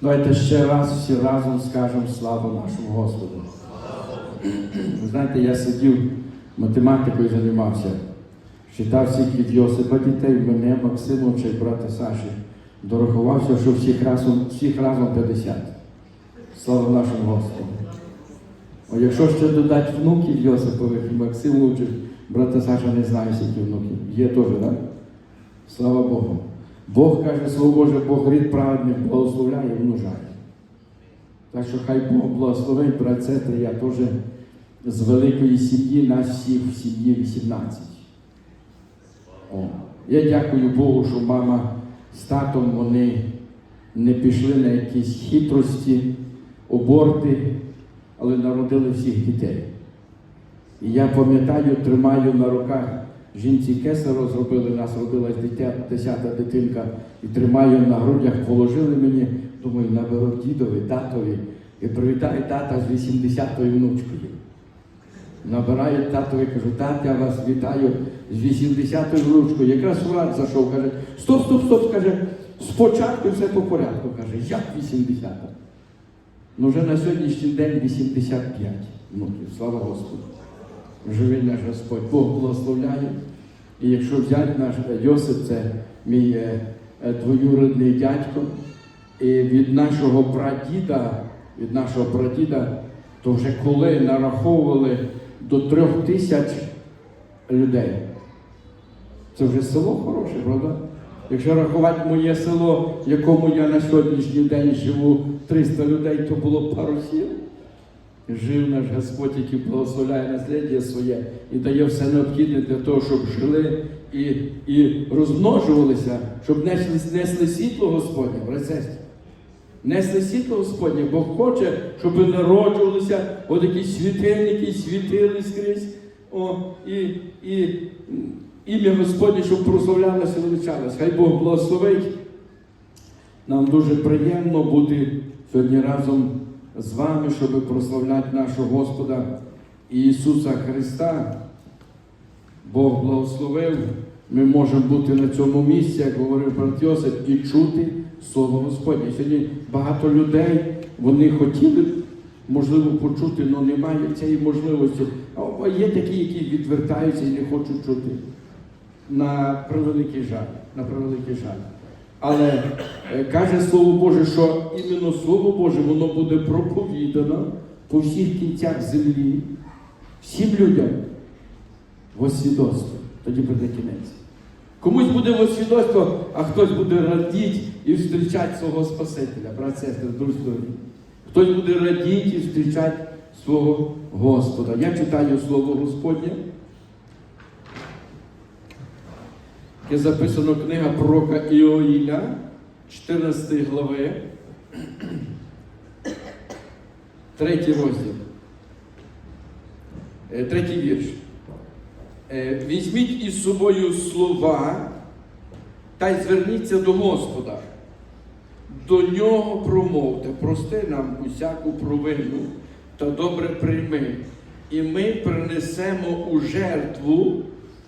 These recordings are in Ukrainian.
Давайте ще раз всі разом скажемо славу нашому Господу. Ви знаєте, я сидів математикою займався, читав всіх від Йосипа дітей, мене, Максимовича і брата Саші. Дорахувався, що всіх разом, всіх разом 50. Слава нашому Господу. А якщо ще додати внуків Йосипових і Максимовичів, брата Саша не знає, скільки внуків. Є теж, так? Слава Богу. Бог каже, слово Боже, Бог рід праведних благословляє і множає. Так що хай Бог благословить, брат сестри, я теж з великої сім'ї, нас всіх в сім'ї 18. О. Я дякую Богу, що мама з татом вони не пішли на якісь хитрості, оборти, але народили всіх дітей. І я пам'ятаю, тримаю на руках жінці кесаро зробили, нас родилась дитя, десята дитинка, і тримаю на грудях, положили мені, думаю, наберу дідові, татові, і привітаю тата з 80-ю внучкою. Набираю татові, кажу, тат, я вас вітаю з 80-ю внучкою. Якраз Влад зайшов, каже, стоп, стоп, стоп, каже, спочатку все по порядку, каже, як 80-та? Ну вже на сьогоднішній день 85 внуків, слава Господу. Живий наш Господь, Бог благословляє. І якщо взяти наш е, Йосип, це мій е, е, дядько, і від нашого прадіда, від нашого прадіда, то вже коли нараховували до трьох тисяч людей. Це вже село хороше, правда? Якщо рахувати моє село, в якому я на сьогоднішній день живу 300 людей, то було пару сіл. Жив наш Господь, який благословляє насліддя своє і дає все необхідне для того, щоб жили і, і розмножувалися, щоб несли, світло Господнє, брат сестри. Несли світло Господнє, Бог хоче, щоб народжувалися от такі світильники, світили скрізь. О, і, і ім'я Господнє, щоб прославлялося, і величалося. Хай Бог благословить. Нам дуже приємно бути сьогодні разом з вами, щоб прославляти нашого Господа Ісуса Христа. Бог благословив. Ми можемо бути на цьому місці, як говорив брат Йосип, і чути Слово Господнє. Сьогодні багато людей вони хотіли, можливо, почути, але не мають цієї можливості. А є такі, які відвертаються і не хочуть чути. На превеликий жаль. На превеликий жаль. Але е, каже Слово Боже, що іменно Слово Боже, воно буде проповідано по всіх кінцях землі, всім людям в освідоцтво. Тоді буде кінець. Комусь буде в освідоцтво, а хтось буде радіти і зустрічати свого Спасителя, брат, сестри, друзі. Хтось буде радіти і зустрічати свого Господа. Я читаю Слово Господнє. Яке записано книга пророка Іоїля, 14 глави, третій розділ, Е, третій вірш. Е, Візьміть із собою слова та й зверніться до Господа. До нього промовте, прости нам усяку провину та добре прийми, і ми принесемо у жертву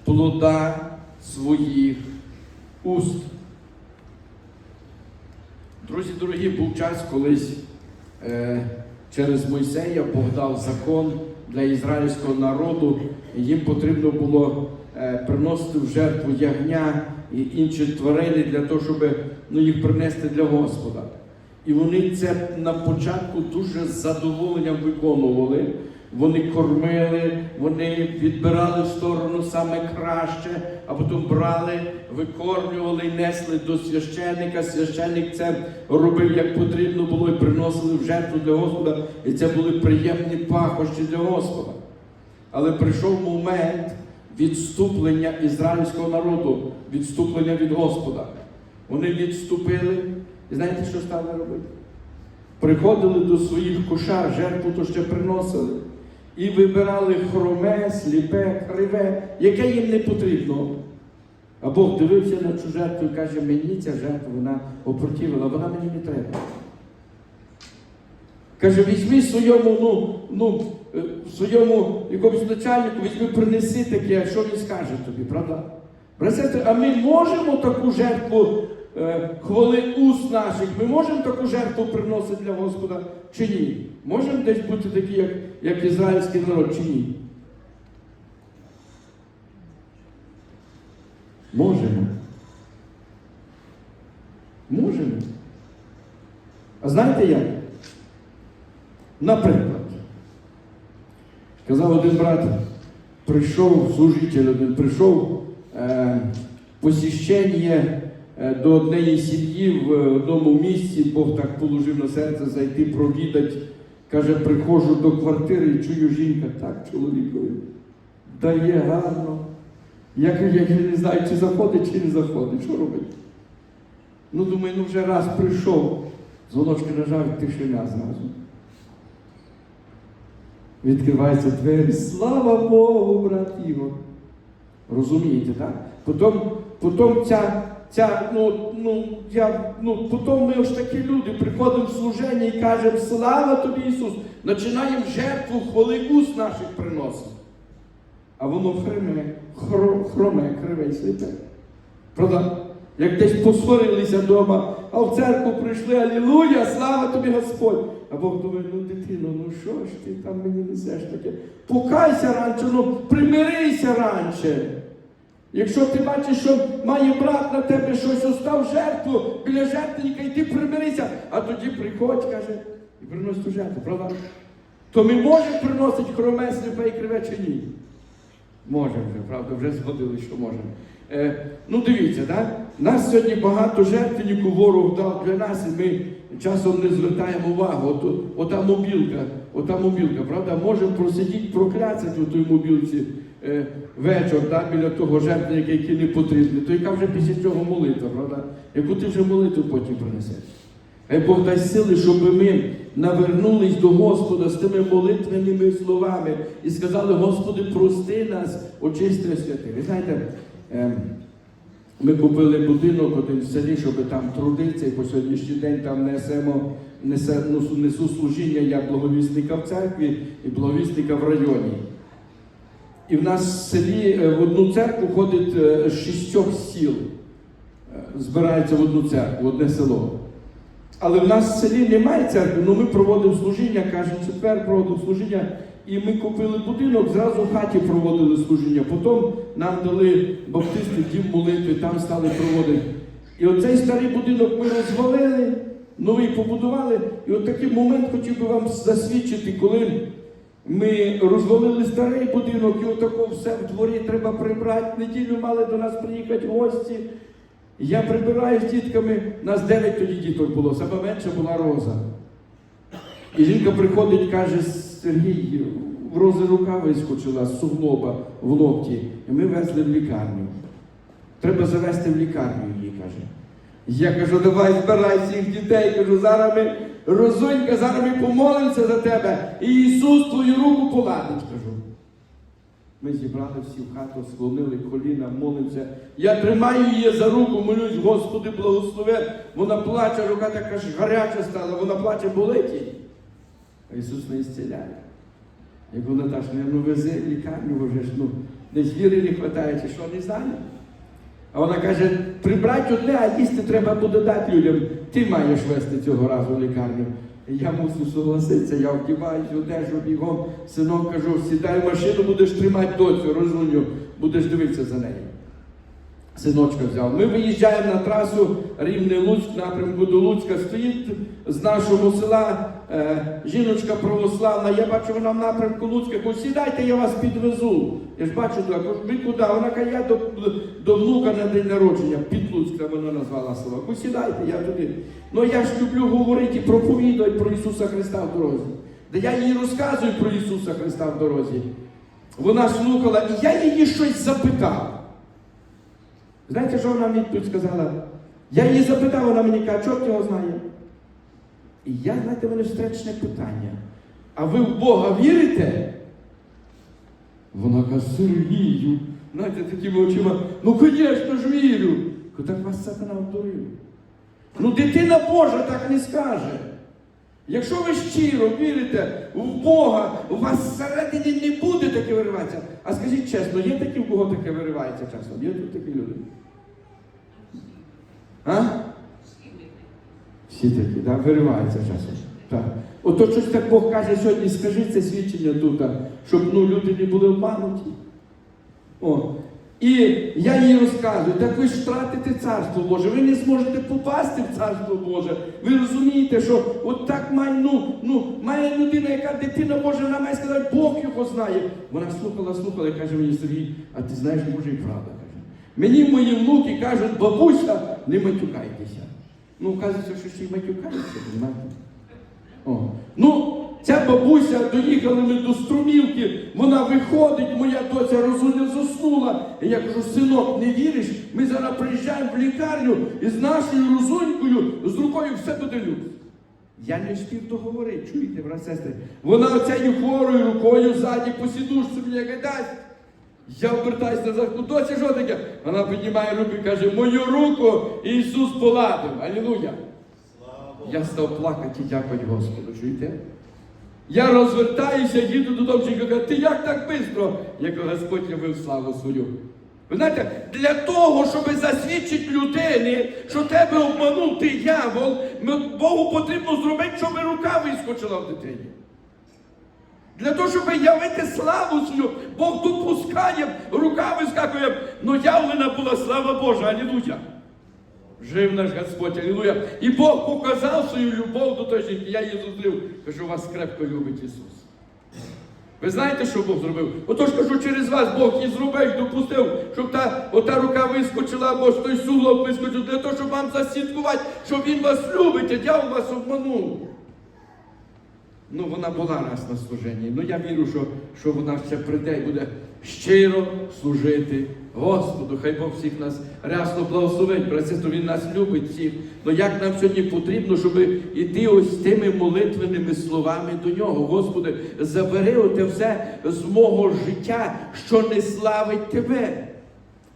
плода своїх уст. Друзі дорогі, був час колись е, через Мойсея Бог дав закон для ізраїльського народу, їм потрібно було е, приносити в жертву ягня і інші тварини для того, щоб ну, їх принести для Господа. І вони це на початку дуже з задоволенням виконували. Вони кормили, вони відбирали в сторону саме краще, а потім брали, викормлювали і несли до священника. Священник це робив як потрібно було і приносили в жертву для Господа. І це були приємні пахощі для Господа. Але прийшов момент відступлення ізраїльського народу, відступлення від Господа. Вони відступили. І знаєте, що стали робити? Приходили до своїх кошар, жертву то ще приносили. І вибирали хроме, сліпе, криве, яке їм не потрібно. А Бог дивився на цю жертву і каже, мені ця жертва, вона опротивила, вона мені не треба. Каже, візьми своєму, ну, ну, е, своєму якомусь начальнику, візьми, принеси таке, що він скаже тобі, правда? Брат, а ми можемо таку жертву хвали уст наших, ми можемо таку жертву приносити для Господа чи ні? Можемо десь бути такі, як, як ізраїльський народ, чи ні? Можемо. Можемо. А знаєте як? Наприклад, казав один брат, прийшов служитель один, прийшов е, посіщення е, до однієї сім'ї в одному місці, Бог так положив на серце зайти провідати. Каже, приходжу до квартири і чую жінка, так, чоловікові, дає гарно. Я кажу, я не знаю, чи заходить, чи не заходить. Що робить? Ну, думаю, ну вже раз прийшов, дзвоночки нажав, тишина зразу. Відкриваються двері. Слава Богу, брат Ігор. Розумієте, так? Потім, потім ця, ця, ну, ну, я, ну, потім ми ж такі люди приходимо в служення і кажемо, слава тобі, Ісус! Починаємо жертву хвали уст наших приносити. А воно хриме, хро, хроме, криве і сліпе. Правда? Як десь посварилися вдома, а в церкву прийшли, алілуя, слава тобі Господь. А Бог думає, ну дитино, ну що ж ти там мені несеш таке? Покайся раніше, ну примирися раніше. Якщо ти бачиш, що має брат на тебе щось остав жертву біля жертвенника, і ти примирися, а тоді приходь, каже, і приносить ту жертву, правда? То ми можемо приносити хроме, сліпе і криве чи ні? Можемо вже, правда, вже згодили, що можемо. Е, ну дивіться, да? нас сьогодні багато жертвеннику ворог дав для нас, і ми часом не звертаємо увагу. От, ота мобілка, ота мобілка, правда, можемо просидіти, прокляцати у той мобілці вечір да, біля того жертвенника, який не потрібний. То яка вже після цього молитва, правда? Яку ти вже молитву потім принесеш? Хай Бог дасть сили, щоб ми навернулись до Господа з тими молитвеними словами і сказали, Господи, прости нас, очисти святи. Ви знаєте, ем, ми купили будинок один в селі, щоб там трудитися, і по сьогоднішній день там несемо, несе, ну, несу служіння як благовісника в церкві і благовісника в районі. І в нас в селі е, в одну церкву ходить е, з шістьох сіл, е, збирається в одну церкву, в одне село. Але в нас в селі немає церкви, ну ми проводимо служіння, каже, четвер проводимо служіння, і ми купили будинок, зразу в хаті проводили служіння. Потім нам дали баптисти дім молитви, там стали проводити. І оцей старий будинок ми розвалили, новий побудували. І от такий момент хотів би вам засвідчити, коли ми розвалили старий будинок, і отако все в дворі треба прибрати. Неділю мали до нас приїхати гості. Я прибираю з дітками, нас дев'ять тоді діток було, саме менше була роза. І жінка приходить, каже, Сергій, в рози рука вискочила з суглоба в локті, і ми везли в лікарню. Треба завести в лікарню її, каже. Я кажу, давай збирай всіх дітей. Кажу, зараз ми розонька, зараз ми помолимося за тебе. І Ісус твою руку поладить, кажу. Ми зібрали всі в хату, склонили коліна, молимося. Я тримаю її за руку, молюсь, Господи, благослови. Вона плаче, рука така ж гаряча стала, вона плаче, болить їй. А Ісус не зціляє. Як вона та ж, ну вези лікарню, вже ж ну, десь віри не вистачає, чи що, не знаю. А вона каже, прибрати одне, а їсти треба буде дати людям. Ти маєш вести цього разу лікарню. Я мусив согласитися, я вдіваюся, одежу бігом, синок кажу, сідай в машину, будеш тримати доцю, розумію, будеш дивитися за нею. Синочка взяв. Ми виїжджаємо на трасу Рівне-Луцьк, напрямку до Луцька, стоїть з нашого села е, жіночка православна. Я бачу, вона в напрямку Луцька. Кажу, сідайте, я вас підвезу. Я ж бачу, так, ви куди? Вона каже, я до, до внука на день народження, під Луцька вона назвала село. Кажу, сідайте, я туди. Ну я ж люблю говорити і проповідувати про Ісуса Христа в дорозі. Де я їй розказую про Ісуса Христа в дорозі. Вона слухала, і я її щось запитав. Знаєте, що вона мені тут сказала? Я її запитав, вона мені каже, чорт його знає. І я, знаєте, мене встречне питання. А ви в Бога вірите? Вона каже, Сергію, знаєте, такими очима, ну, звісно ж вірю. Так вас сатана обдурив. Ну, дитина Божа так не скаже. Якщо ви щиро вірите в Бога, у вас всередині не буде таке вириватися. А скажіть чесно, є такі, в кого таке виривається часом? Є тут такі люди? А? Всі такі, да? вириваються часом. Так. Ото щось так Бог каже сьогодні, скажи це свідчення тут, щоб ну, люди не були обмануті. О. І я їй розказую, так ви ж втратите царство Боже, ви не зможете попасти в царство Боже. Ви розумієте, що от так має, ну, ну, має людина, яка дитина може, вона має сказати, Бог його знає. Вона слухала, слухала і каже мені Сергій, а ти знаєш, може і правда каже. Мені мої внуки кажуть, бабуся, не матюкайтеся. Ну, вказується, що й матюкаються, розумієте? О. Ну, ця бабуся, доїхали ми до струмівки, вона виходить, моя доця розумня заснула. І я кажу, синок, не віриш? Ми зараз приїжджаємо в лікарню і з нашою розунькою, з рукою все буде. Я не встиг договорити, чуєте, брат сестри? Вона оцею хворою рукою ззаді по сідушці мені каже, дасть. Я обертаюся назад, ну доця, що таке? Вона піднімає руку і каже, мою руку Ісус поладив. Алілуя. Я став плакати, дякувати Господу, чуєте? Я розвертаюся, їду додому, жінка каже, ти як так швидко? Я кажу, Господь любив славу свою. Ви знаєте, для того, щоб засвідчити людині, що тебе обманув ти дьявол, Богу потрібно зробити, щоб рука вискочила в дитині. Для того, щоб явити славу свою, Бог допускає, рука вискакує, но явлена була слава Божа, алілуя. Жив наш Господь, алілуя. І Бог показав свою любов до тої жінки. Я її зустрів, кажу, вас крепко любить Ісус. Ви знаєте, що Бог зробив? Отож кажу, через вас Бог і зробив, допустив, щоб та ота рука вискочила, або ж той суглоб вискочив, для того, щоб вам засвідкувати, що Він вас любить, а дьявол вас обманув. Ну, вона була раз на служенні. Ну я вірю, що, що вона ще прийде і буде щиро служити Господу. Хай Бог всіх нас рясно благословить. Братцю, Він нас любить всіх. Ну як нам сьогодні потрібно, щоб іти ось тими молитвеними словами до нього. Господи, забери оте все з мого життя, що не славить тебе.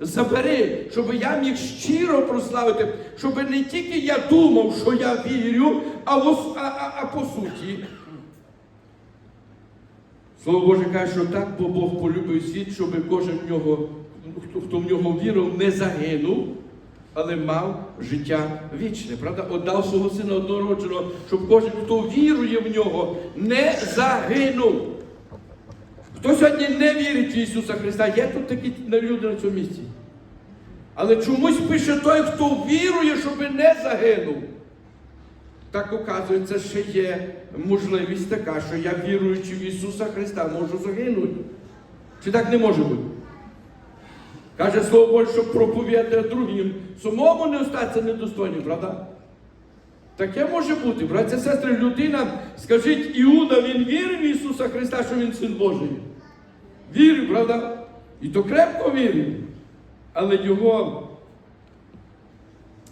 Забери, щоб я міг щиро прославити, щоб не тільки я думав, що я вірю, а, а, а, а по суті. Слово Боже каже, що так, бо Бог полюбив світ, щоб кожен в нього, хто, в нього вірив, не загинув, але мав життя вічне. Правда, отдав свого сина однородженого, щоб кожен, хто вірує в нього, не загинув. Хто сьогодні не вірить в Ісуса Христа, є тут такі люди на цьому місці. Але чомусь пише той, хто вірує, щоб не загинув. Так оказується, ще є можливість така, що я віруючи в Ісуса Христа можу загинути. Чи так не може бути? Каже Слово Боже, щоб проповідати другим. Самому не остатися недостойним, правда? Таке може бути, братці сестри, людина, скажіть, Іуда, він вірив в Ісуса Христа, що Він син Божий. Вірив, правда? І то крепко вірив. Але його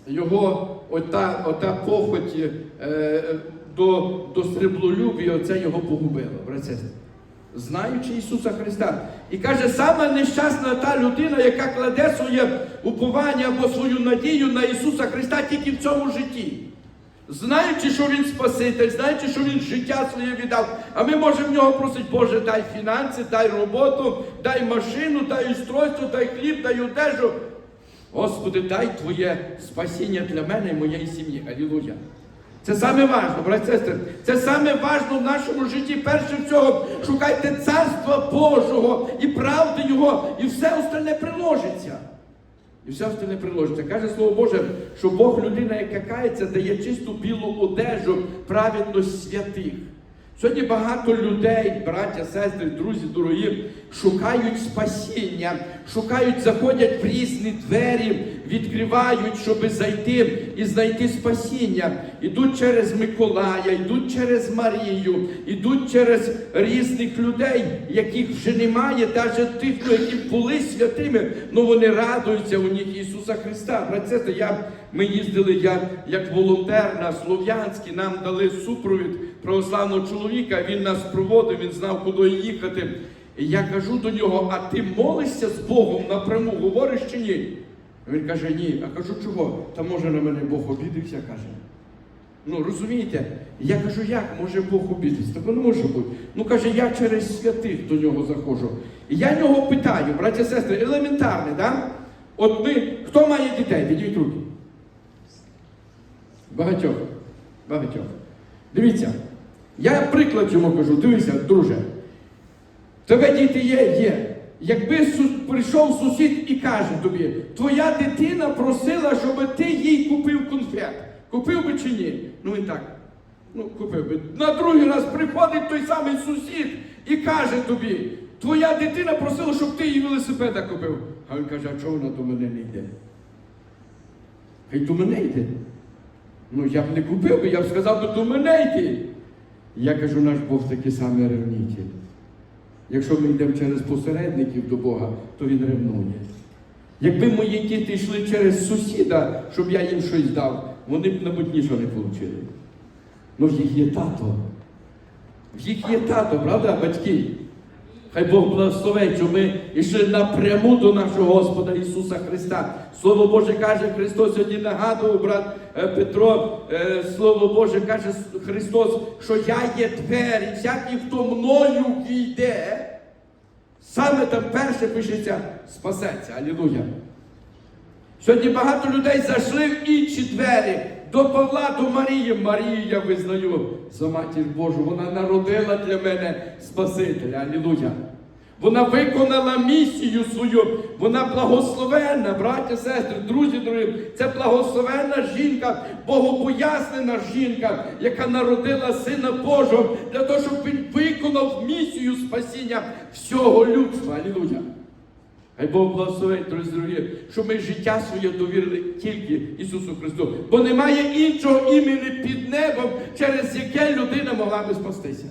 його ота, ота похоть е, до, до сріблолюбія, оце його погубило, братці. Знаючи Ісуса Христа. І каже, саме нещасна та людина, яка кладе своє уповання або свою надію на Ісуса Христа тільки в цьому житті. Знаючи, що Він Спаситель, знаючи, що Він життя своє віддав, а ми можемо в нього просити, Боже, дай фінанси, дай роботу, дай машину, дай устройство, дай хліб, дай одежу. Господи, дай Твоє спасіння для мене і моєї сім'ї. Алілуя. Це саме важливо, брат сестри. Це саме важливо в нашому житті. Перше всього, шукайте царства Божого і правди Його, і все остальне приложиться. І все остальне приложиться. Каже Слово Боже, що Бог людина, яка кається, дає чисту білу одежу, праведність святих. Сьогодні багато людей, браття, сестри, друзі, дорогі, шукають спасіння, шукають, заходять в різні двері, відкривають, щоб зайти і знайти спасіння. Ідуть через Миколая, йдуть через Марію, ідуть через різних людей, яких вже немає, навіть тих, ну, які були святими, але вони радуються у них Ісуса Христа. Братце, я, ми їздили я, як волонтер на Слов'янській, нам дали супровід православного чоловіка, він нас проводив, він знав, куди їхати. Я кажу до нього, а ти молишся з Богом напряму, говориш чи ні? Він каже, ні. А кажу, чого? Та може на мене Бог обідився, каже. Ну, розумієте? Я кажу, як може Бог обідатися? Так не може бути. Ну каже, я через святих до нього заходжу. Я нього питаю, браття сестри, елементарне, да? От ми, хто має дітей? Підніміть руки. Багатьох. Багатьох. Дивіться, я приклад йому кажу, дивися, друже. Тебе діти є, є. Якби прийшов сусід і каже тобі, твоя дитина просила, щоб ти їй купив конфет. Купив би чи ні? Ну він так. Ну, купив би. На другий раз приходить той самий сусід і каже тобі, твоя дитина просила, щоб ти їй велосипеда купив. А він каже, а чого вона до мене не йде? Хай до мене йде. Ну я б не купив би, я б сказав би до мене йти. Я кажу, наш Бог такий самий ревнитель. Якщо ми йдемо через посередників до Бога, то він ревнує. Якби мої діти йшли через сусіда, щоб я їм щось дав, вони б, мабуть, нічого не отримали. Ну, в їх є тато. В їх є тато, правда, батьки? Хай Бог благословить, що ми йшли напряму до нашого Господа Ісуса Христа. Слово Боже каже, Христос сьогодні нагадував, брат е, Петро, е, Слово Боже каже Христос, що я є двері, всякий, хто мною війде, саме там перше пишеться, спасеться. Алілуя. Сьогодні багато людей зайшли в інші двері. До Павла, до Марії. Марію я визнаю за матір Божу. Вона народила для мене Спасителя. Алілуя. Вона виконала місію свою. Вона благословенна, браття, сестри, друзі, дорогі. Це благословенна жінка, богопояснена жінка, яка народила Сина Божого для того, щоб він виконав місію спасіння всього людства. Алілуя. Хай Бог благословить, друзі дорогі, що ми життя своє довірили тільки Ісусу Христу. Бо немає іншого імені під небом, через яке людина могла би спастися.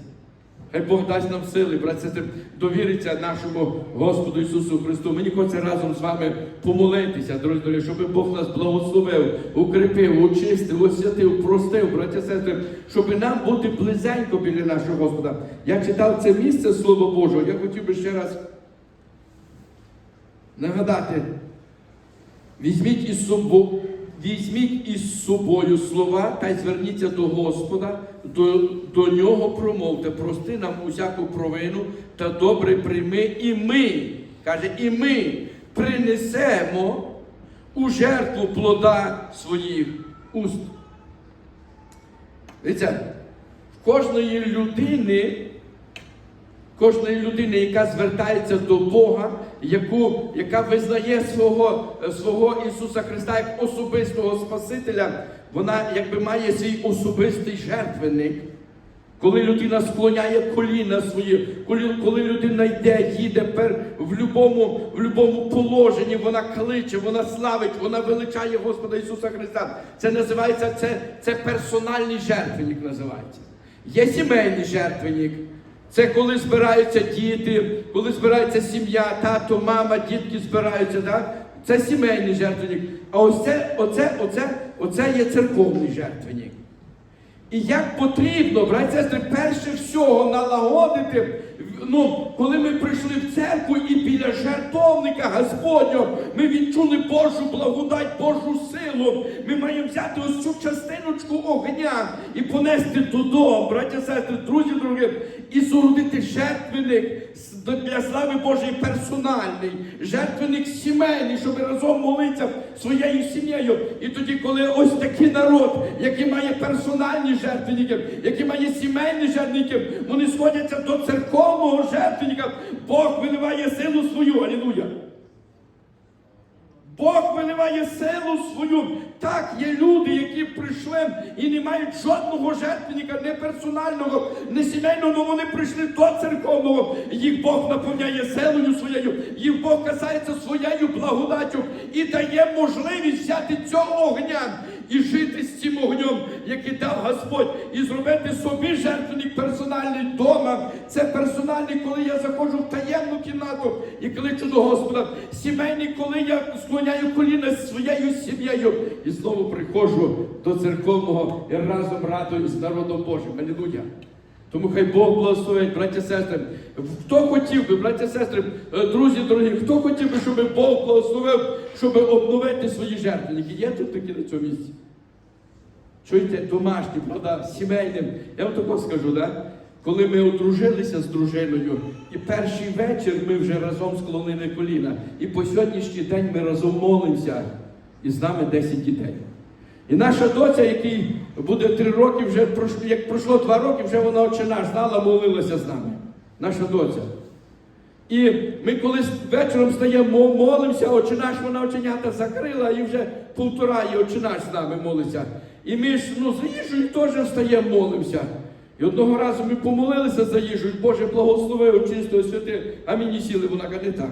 Хай Бог дасть нам сили, брат, сестри, довіриться нашому Господу Ісусу Христу. Мені хочеться разом з вами помолитися, друзі, дорогі, щоб Бог нас благословив, укріпив, очистив, освятив, простив, браття, сестри, щоб нам бути близенько біля нашого Господа. Я читав це місце Слово Божого, я хотів би ще раз нагадати, візьміть із собою, візьміть із собою слова та й зверніться до Господа, до, до нього промовте, прости нам усяку провину та добре прийми, і ми, каже, і ми принесемо у жертву плода своїх уст. Дивіться, в кожної людини кожної людини, яка звертається до Бога, яку, яка визнає свого, свого Ісуса Христа як особистого Спасителя, вона якби має свій особистий жертвенник. Коли людина склоняє коліна свої, коли, коли людина йде, їде пер, в любому, в любому положенні, вона кличе, вона славить, вона величає Господа Ісуса Христа. Це називається, це, це персональний жертвенник називається. Є сімейний жертвенник. Це коли збираються діти, коли збирається сім'я, тато, мама, дітки збираються, так? Це сімейний жертвенник. А ось це, оце, оце, оце є церковний жертвенник. І як потрібно, браті сестри, перше всього налагодити, ну, коли ми прийшли в церкву і біля жертовника Господнього, ми відчули Божу благодать, Божу силу. Ми маємо взяти ось цю частиночку огня і понести додому, браття, сестри, друзі, дорогі, і зродити жертвенник для слави Божої персональний, жертвенник сімейний, щоб разом молитися своєю сім'єю. І тоді, коли ось такий народ, який має персональні жертвенники, який має сімейні жертвенники, вони сходяться до церковного жертвенника, Бог виливає силу свою. Алілуя! Бог виливає силу свою. Так, є люди, які прийшли і не мають жодного жертвенника, не персонального, не сімейного, але вони прийшли до церковного. Їх Бог наповняє силою своєю, їх Бог касається своєю благодаттю і дає можливість взяти цього огня і жити з цим огнем, який дав Господь, і зробити собі жертвенник персональний вдома. Це персональний, коли я заходжу в таємну кімнату і кличу до Господа. Сімейний, коли я склоняю коліна з своєю сім'єю і знову приходжу до церковного і разом радуюсь з народом Божим. Алілуя. Тому хай Бог благословить, браття сестри. Хто хотів би, браття сестри, е, друзі дорогі, хто хотів би, щоб Бог благословив, щоб обновити свої жертвенники? Є тут такі на цьому місці? Чуєте, домашні, правда, сімейним. Я вам тако скажу, да? коли ми одружилися з дружиною, і перший вечір ми вже разом склонили коліна. І по сьогоднішній день ми разом молимося, і з нами 10 дітей. І наша доця, якій буде три роки, вже як пройшло два роки, вже вона отче знала, молилася з нами. Наша доця. І ми коли вечором стаємо, молимося, отче наш, вона оченята закрила, і вже півтора і отче з нами молиться. І ми ж ну, за їжею теж встаємо, молимося. І одного разу ми помолилися за їжу, Боже благослови, очисти, святи, а мені сіли, вона каже, не так.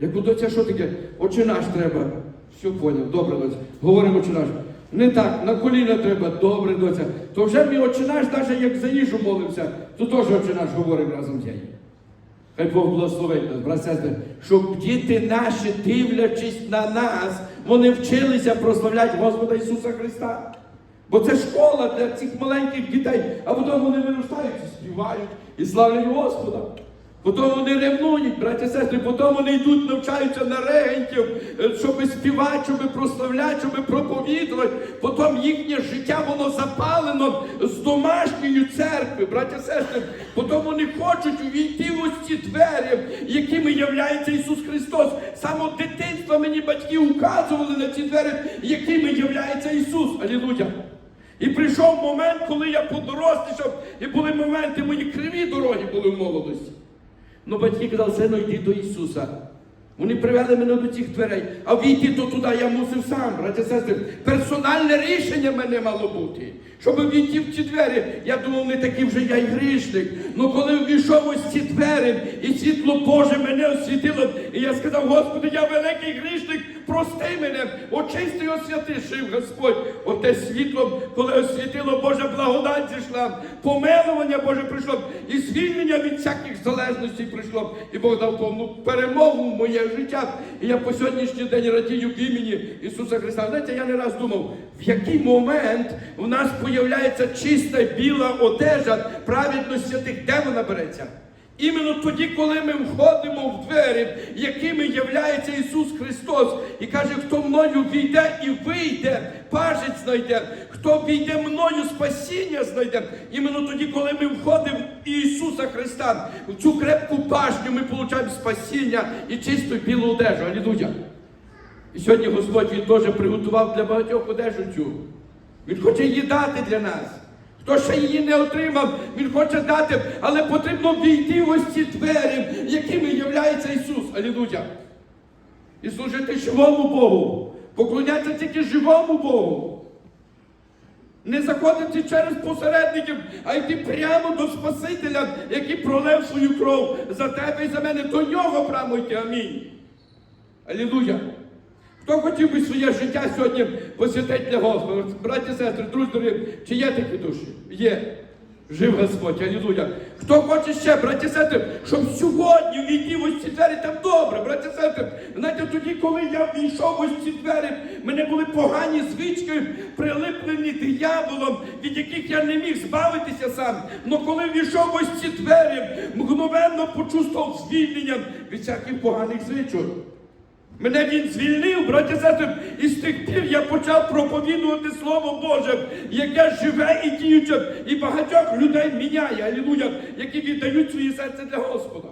Я кажу, доця, що таке? Отче наш треба. Все поняв, добре, доця. Говоримо наш. Не так, на коліна треба, добре, доця. То вже мій отче наш, навіть як за їжу молився, то теж отче наш говоримо разом з нею. Хай Бог благословить нас, брат сестри, щоб діти наші, дивлячись на нас, вони вчилися прославляти Господа Ісуса Христа. Бо це школа для цих маленьких дітей, а потім вони виростають співають і славлять Господа. Потім вони ревнують, браті сестри, потім вони йдуть, навчаються на регентів, е, щоб співати, щоб прославляти, щоб проповідувати. Потім їхнє життя воно запалено з домашньої церкви, браті і сестри. Потім вони хочуть увійти в ось ці двері, якими являється Ісус Христос. Саме з дитинства мені батьки указували на ці двері, якими являється Ісус. Алілуя. І прийшов момент, коли я подорослішав, і були моменти, мої криві дороги були в молодості. Ну батьки казали, сину, йди до Ісуса. Вони привели мене до цих дверей, а війти то туди я мусив сам, браті сестри. Персональне рішення мене мало бути. Щоб війти в ці двері, я думав, не такий вже я й грішник. Ну коли ввійшов ось ці двері, і світло Боже мене освітило, і я сказав, Господи, я великий грішник, прости мене, очисти і Господь. Оте світло, коли освітило, Божа благодать зійшла, помилування Боже прийшло, і звільнення від всяких залежностей прийшло. І Бог дав повну перемогу в моє життя. І я по сьогоднішній день радію в імені Ісуса Христа. Знаєте, я не раз думав, в який момент в нас появляється чиста біла одежа праведності святих, де вона береться? Іменно тоді, коли ми входимо в двері, якими являється Ісус Христос, і каже, хто мною війде і вийде, пажець знайде, хто війде мною, спасіння знайде. Іменно тоді, коли ми входимо в Ісуса Христа, в цю крепку башню, ми отримуємо спасіння і чисту білу одежу. Алілуя. І сьогодні Господь Він теж приготував для багатьох одежу цю. Він хоче її дати для нас. Хто ще її не отримав, він хоче дати, але потрібно війти ось ці двері, якими являється Ісус. Алілуя. І служити живому Богу. Поклонятися тільки живому Богу. Не заходити через посередників, а йти прямо до Спасителя, який пролив свою кров за тебе і за мене. До нього прямо йти. Амінь. Алілуя. Хто хотів би своє життя сьогодні посвятити для Господа? Браті сестри, друзі, дорогі, чи є такі душі? Є. Жив Господь, алілуя. Хто хоче ще, браті сестри, щоб сьогодні війти в ось ці двері, там добре, браті сестри. Знаєте, тоді, коли я війшов ось ці двері, в мене були погані звички, прилиплені дияволом, від яких я не міг збавитися сам. Но коли війшов ось ці двері, мгновенно почувствував звільнення від всяких поганих звичок. Мене він звільнив, браті сестри, і з тих пір я почав проповідувати Слово Боже, яке живе і діюче, і багатьох людей міняє, алілуя, які віддають своє серце для Господа.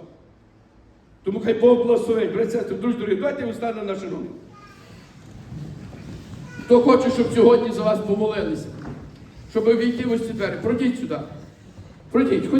Тому хай Бог благословить, браті сестри, друзі дорогі, давайте встанемо на руки. Хто хоче, щоб сьогодні за вас помолилися, щоб війти в ось ці двері, пройдіть сюди. Пройдіть.